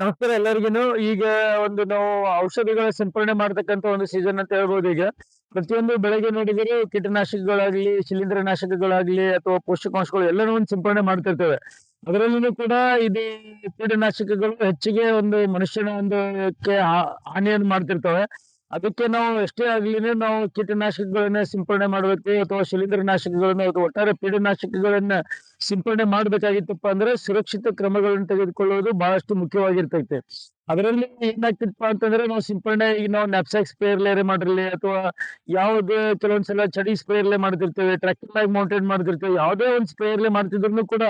ನಮಸ್ಕಾರ ಎಲ್ಲರಿಗೂ ಈಗ ಒಂದು ನಾವು ಔಷಧಿಗಳ ಸಿಂಪರಣೆ ಮಾಡ್ತಕ್ಕಂತ ಒಂದು ಸೀಸನ್ ಅಂತ ಹೇಳ್ಬೋದು ಈಗ. ಪ್ರತಿಯೊಂದು ಬೆಳೆಗೆ ನೋಡಿದರೆ ಕೀಟನಾಶಕಗಳಾಗ್ಲಿ ಶಿಲೀಂಧ್ರ ನಾಶಕಗಳಾಗ್ಲಿ ಅಥವಾ ಪೋಷಕಾಂಶಗಳು ಎಲ್ಲನೂ ಒಂದು ಸಿಂಪರಣೆ ಮಾಡ್ತಿರ್ತೇವೆ. ಅದರಲ್ಲೂ ಕೂಡ ಇದು ಕೀಟನಾಶಕಗಳು ಹೆಚ್ಚಿಗೆ ಒಂದು ಮನುಷ್ಯನ ಒಂದು ಹಾನಿಯನ್ನು ಮಾಡ್ತಿರ್ತವೆ. ಅದಕ್ಕೆ ನಾವು ಎಷ್ಟೇ ಆಗ್ಲಿನೇ ನಾವು ಕೀಟನಾಶಕಗಳನ್ನ ಸಿಂಪಡಣೆ ಮಾಡ್ಬೇಕು ಅಥವಾ ಶಿಲೀಂಧ್ರನಾಶಕಗಳನ್ನ ಅಥವಾ ಒಟ್ಟಾರೆ ಪೀಡನಾಶಕಗಳನ್ನ ಸಿಂಪಡಣೆ ಮಾಡ್ಬೇಕಾಗಿತ್ತಪ್ಪ ಅಂದ್ರೆ ಸುರಕ್ಷಿತ ಕ್ರಮಗಳನ್ನು ತೆಗೆದುಕೊಳ್ಳುವುದು ಬಹಳಷ್ಟು ಮುಖ್ಯವಾಗಿರ್ತೈತೆ. ಅದರಲ್ಲಿ ಏನಾಗ್ತಿತ್ತಪ್ಪ ಅಂತಂದ್ರೆ ನಾವು ಸಿಂಪಡಣೆ ಈಗ ನಾವು ನ್ಯಾಪ್ಸಾಕ್ ಸ್ಪ್ರೇರ್ಲೇರೆ ಮಾಡಿರ್ಲಿ ಅಥವಾ ಯಾವ್ದು ಕೆಲವೊಂದ್ಸಲ ಚಡಿ ಸ್ಪ್ರೇರ್ಲೆ ಮಾಡ್ತಿರ್ತೇವೆ ಟ್ರ್ಯಾಕ್ಟರ್ ಆಗಿ ಮೌಂಟೇನ್ ಮಾಡ್ತಿರ್ತೇವೆ, ಯಾವುದೇ ಒಂದು ಸ್ಪ್ರೇರ್ಲೆ ಮಾಡ್ತಿದ್ರು ಕೂಡ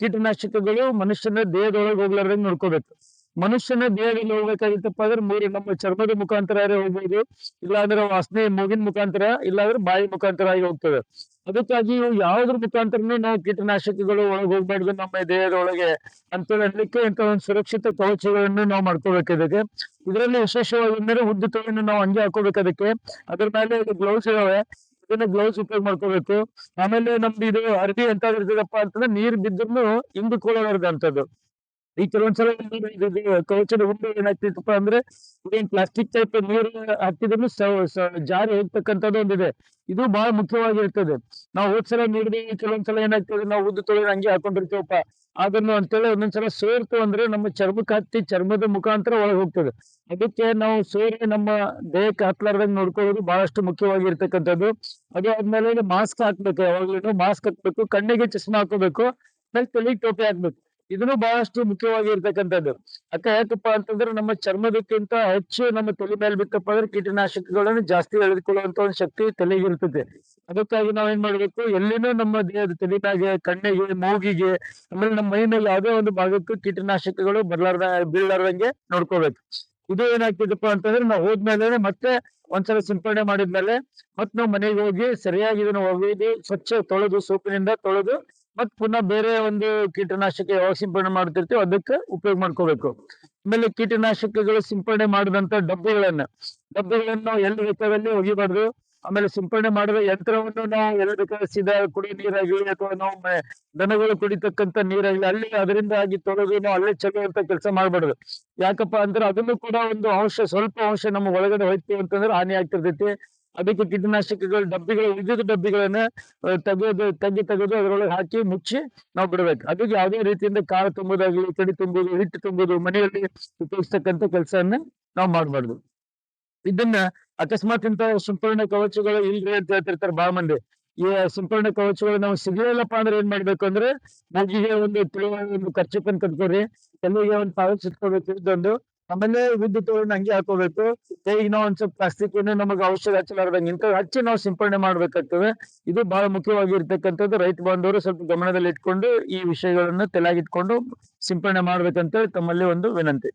ಕೀಟನಾಶಕಗಳು ಮನುಷ್ಯನ ದೇಹದೊಳಗೆ ಹೋಗ್ಲಾರ್ದಂಗೆ ನೋಡ್ಕೋಬೇಕು. ಮನುಷ್ಯನ ದೇಹದಲ್ಲಿ ಹೋಗ್ಬೇಕಾಗಿತ್ತಪ್ಪ ಅಂದ್ರೆ ಮೂರು ನಮ್ಮ ಚರ್ಮದ ಮುಖಾಂತರ ಹೋಗ್ಬೋದು, ಇಲ್ಲಾಂದ್ರೆ ವಾಸನೆ ಮೂಗಿನ ಮುಖಾಂತರ, ಇಲ್ಲಾಂದ್ರೆ ಬಾಯಿ ಮುಖಾಂತರ ಆಗಿ ಹೋಗ್ತದೆ. ಅದಕ್ಕಾಗಿ ಯಾವ್ದ್ರ ಮುಖಾಂತರನು ನಾವು ಕೀಟನಾಶಕಗಳು ಒಳಗೆ ಹೋಗ್ಬಾರ್ದು ನಮ್ಮ ದೇಹದ ಒಳಗೆ ಹೇಳಲಿಕ್ಕೆ ಇಂಥ ಒಂದು ಸುರಕ್ಷಿತ ಕವಚಗಳನ್ನು ನಾವು ಮಾಡ್ಕೋಬೇಕು ಇದಕ್ಕೆ. ಇದರಲ್ಲಿ ವಿಶೇಷವಾಗಿ ಅಂದ್ರೆ ಉದ್ದು ತೊಳೆಯನ್ನು ನಾವು ಹಂಗೆ ಹಾಕೋಬೇಕು ಅದಕ್ಕೆ. ಅದ್ರ ಮೇಲೆ ಗ್ಲೌಸ್ ಇದಾವೆ, ಅದನ್ನ ಗ್ಲೌಸ್ ಉಪಯೋಗ ಮಾಡ್ಕೋಬೇಕು. ಆಮೇಲೆ ನಮ್ದು ಇದು ಅರ್ಬಿ ಎಂತ ಇರ್ತದಪ್ಪ ಅಂತಂದ್ರೆ ನೀರ್ ಹಿಂದಕೊಳ್ಳಬಾರ್ದು ಅಂತದ್ದು ಈ ಕೆಲವೊಂದ್ಸಲ ಕವಚದ ಉಂಡೆ ಏನಾಗ್ತಿತ್ತಪ್ಪ ಅಂದ್ರೆ ಇದೇನ್ ಪ್ಲಾಸ್ಟಿಕ್ ಟೈಪ್ ನೀರು ಹಾಕ್ತಿದ್ರು ಜಾರಿ ಹೋಗ್ತಕ್ಕಂಥದ್ದು ಒಂದಿದೆ. ಇದು ಬಹಳ ಮುಖ್ಯವಾಗಿರ್ತದೆ. ನಾವು ಹೋದ್ಸಲ ನೀಡಿದ ಕೆಲವೊಂದ್ಸಲ ಏನಾಗ್ತದೆ, ನಾವು ಉದ್ದು ತೊಳೆದು ಹಂಗೆ ಹಾಕೊಂಡಿರ್ತೇವಪ್ಪ. ಅದನ್ನು ಅಂತೇಳಿ ಒಂದೊಂದ್ಸಲ ಸೋರ್ತು ಅಂದ್ರೆ ನಮ್ಮ ಚರ್ಮಕ್ಕೆ ಹತ್ತಿ ಚರ್ಮದ ಮುಖಾಂತರ ಒಳಗೆ ಹೋಗ್ತದೆ. ಅದಕ್ಕೆ ನಾವು ಸೋರಿ ನಮ್ಮ ದೇಹಕ್ಕೆ ಹತ್ಲಾರ್ದಂಗೆ ನೋಡ್ಕೊಳ್ಳೋದು ಬಹಳಷ್ಟು ಮುಖ್ಯವಾಗಿರ್ತಕ್ಕಂಥದ್ದು. ಅದು ಆದ್ಮೇಲೆ ಮಾಸ್ಕ್ ಹಾಕ್ಬೇಕು, ಯಾವಾಗ್ಲೂ ಮಾಸ್ಕ್ ಹಾಕ್ಬೇಕು, ಕಣ್ಣಿಗೆ ಚಶ್ಮಾ ಹಾಕೋಬೇಕು ತಲೆಗೆ ಟೋಪಿ ಹಾಕ್ಬೇಕು. ಇದನ್ನು ಬಹಳಷ್ಟು ಮುಖ್ಯವಾಗಿ ಇರ್ತಕ್ಕಂಥದ್ದು. ಅಕ್ಕ ಯಾಕಪ್ಪ ಅಂತಂದ್ರೆ ನಮ್ಮ ಚರ್ಮದಕ್ಕಿಂತ ಹೆಚ್ಚು ನಮ್ಮ ತಲೆ ಮೇಲೆ ಬಿತ್ತಪ್ಪ ಅಂದ್ರೆ ಕೀಟನಾಶಕಗಳನ್ನು ಜಾಸ್ತಿ ಎಳೆದುಕೊಳ್ಳುವಂತ ಒಂದು ಶಕ್ತಿ ತಲೆಗೆ ಇರ್ತದೆ. ಅದಕ್ಕಾಗಿ ನಾವೇನ್ ಮಾಡ್ಬೇಕು? ಎಲ್ಲಿನೂ ನಮ್ಮ ದೇಹದ ತಲೆಗೆ ಕಣ್ಣಿಗೆ, ಮೂಗಿಗೆ, ಆಮೇಲೆ ನಮ್ಮ ಮೈ ಮೇಲೆ ಯಾವುದೇ ಒಂದು ಭಾಗಕ್ಕೂ ಕೀಟನಾಶಕಗಳು ಬರ್ಲಾರ್ದ, ಬೀಳಲಾರ್ದಂಗೆ ನೋಡ್ಕೋಬೇಕು. ಇದು ಏನಾಗ್ತಿದಪ್ಪ ಅಂತಂದ್ರೆ ನಾವು ಹೋದ್ಮೇಲೆ ಮತ್ತೆ ಒಂದ್ಸಲ ಸಿಂಪಡಣೆ ಮಾಡಿದ್ಮೇಲೆ ಮತ್ ನಾವು ಮನೆಗೆ ಹೋಗಿ ಸರಿಯಾಗಿ ಇದನ್ನ ಒಗೆದು ಸ್ವಚ್ಛ ತೊಳೆದು ಸೋಪಿನಿಂದ ತೊಳೆದು ಮತ್ ಪುನಃ ಬೇರೆ ಒಂದು ಕೀಟನಾಶಕ ಯಾವಾಗ ಸಿಂಪಡಣೆ ಮಾಡ್ತಿರ್ತೀವಿ ಅದಕ್ಕೆ ಉಪಯೋಗ ಮಾಡ್ಕೋಬೇಕು. ಆಮೇಲೆ ಕೀಟನಾಶಕಗಳು ಸಿಂಪಡಣೆ ಮಾಡಿದಂತ ಡಬ್ಬಿಗಳನ್ನ ಡಬ್ಬಿಗಳನ್ನ ನಾವು ಎಲ್ಲಿ ಬೇಕಾದಲ್ಲಿ ಒಗಿಬಾರ್ದು. ಆಮೇಲೆ ಸಿಂಪಡಣೆ ಮಾಡಿದ ಯಂತ್ರವನ್ನು ನಾವು ಎಲ್ಲಿ ಬೇಕಾದ್ರೆ ಸೀದಾ ಕುಡಿ ನೀರಾಗಲಿ ಅಥವಾ ನಾವು ದನಗಳು ಕುಡಿತಕ್ಕಂತ ನೀರಾಗಲಿ ಅಲ್ಲಿ ಅದರಿಂದ ಆಗಿ ತೊಳೆದು ನಾವು ಅಲ್ಲೇ ಚೆಲ್ಲುವಂತ ಕೆಲಸ ಮಾಡ್ಬಾರ್ದು. ಯಾಕಪ್ಪ ಅಂದ್ರೆ ಅದನ್ನು ಕೂಡ ಒಂದು ಅಂಶ ಸ್ವಲ್ಪ ಅಂಶ ನಮ್ಮ ಒಳಗಡೆ ಹೋಯ್ತು ಅಂತಂದ್ರೆ ಹಾನಿ ಆಗ್ತಿರ್ತೈತಿ. ಅದಕ್ಕೆ ಕೀಟನಾಶಕಗಳು, ಡಬ್ಬಿಗಳು ಉಳಿದ ಡಬ್ಬಿಗಳನ್ನ ತೆಗೆದು ತೆಗಿ ತೆಗೆದು ಅದರೊಳಗೆ ಹಾಕಿ ಮುಚ್ಚಿ ನಾವು ಬಿಡಬೇಕು. ಅದಕ್ಕೆ ಯಾವುದೇ ರೀತಿಯಿಂದ ಕಾಳು ತುಂಬೋದಾಗ್ಲಿ, ಕಡಿ ತುಂಬುದು, ಹಿಟ್ಟು ತುಂಬೋದು, ಮನೆಯಲ್ಲಿ ಉಪಯೋಗಿಸ್ತಕ್ಕಂಥ ಕೆಲಸವನ್ನ ನಾವು ಮಾಡಬಾರ್ದು. ಇದನ್ನ ಅಕಸ್ಮಾತ್ ಇಂತ ಸಂಪೂರ್ಣ ಕವಚಗಳು ಇಲ್ರಿ ಅಂತ ಹೇಳ್ತಿರ್ತಾರೆ ಬಹಳ ಮಂದಿ. ಈ ಸಂಪೂರ್ಣ ಕವಚಗಳು ನಾವು ಸಿಗಲಿಲ್ಲಪ್ಪ ಅಂದ್ರೆ ಏನ್ ಮಾಡ್ಬೇಕು ಅಂದ್ರೆ ಮಗಿಗೆ ಒಂದು ತಿಳುವ ಒಂದು ಖರ್ಚುಪನ್ ಕಟ್ಕೋರಿ ತಲೆಗೆ ಒಂದು ಪಾವಲ್ ಇಟ್ಕೋಬೇಕು ಇದೊಂದು ಆಮೇಲೆ ವಿದ್ಯುತ್ ಹಂಗೆ ಹಾಕೋಬೇಕು. ಈಗ ನಾವು ಒಂದ್ ಸ್ವಲ್ಪ ಪ್ಲಾಸ್ಟಿಕ್ ನಮಗೆ ಔಷಧ ಹಚ್ಚಲಾರ್ದಂಗೆ ಇಂಥ ಹಚ್ಚಿ ನಾವು ಸಿಂಪಡಣೆ ಮಾಡ್ಬೇಕಾಗ್ತದೆ. ಇದು ಬಹಳ ಮುಖ್ಯವಾಗಿ ಇರ್ತಕ್ಕಂಥದ್ದು ರೈತ ಬಾಂಧವರು ಸ್ವಲ್ಪ ಗಮನದಲ್ಲಿ ಇಟ್ಕೊಂಡು ಈ ವಿಷಯಗಳನ್ನ ತಲೆಯಾಗಿಟ್ಕೊಂಡು ಸಿಂಪಡಣೆ ಮಾಡ್ಬೇಕಂತ ತಮ್ಮಲ್ಲಿ ಒಂದು ವಿನಂತಿ.